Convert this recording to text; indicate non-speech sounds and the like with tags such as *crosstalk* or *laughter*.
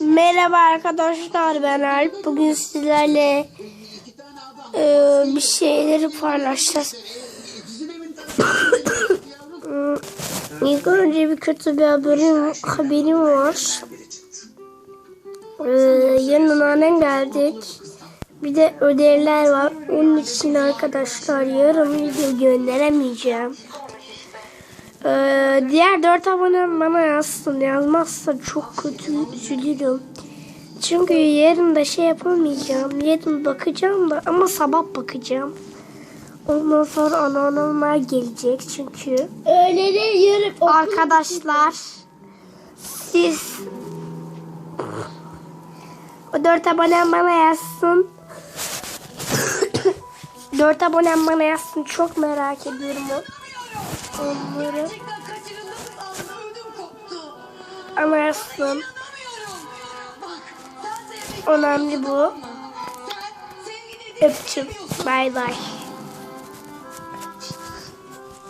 Merhaba arkadaşlar ben Alp. Bugün sizlerle e, bir şeyleri paylaşacağız. *coughs* İlk önce bir kötü bir haberim, haberim var. E, yarın annem geldik. Bir de ödevler var. Onun için arkadaşlar yarın video gönderemeyeceğim. Ee, diğer dört abonem bana yazsın. Yazmazsa çok kötü üzülürüm. Çünkü yarın da şey yapamayacağım. Yarın bakacağım da ama sabah bakacağım. Ondan sonra anneannemler gelecek çünkü. Öğlene okul Arkadaşlar siz o dört abonem bana yazsın. *coughs* dört abonem bana yazsın. Çok merak ediyorum o. Onları sevmek Önemli bu. Öptüm. Bay bay.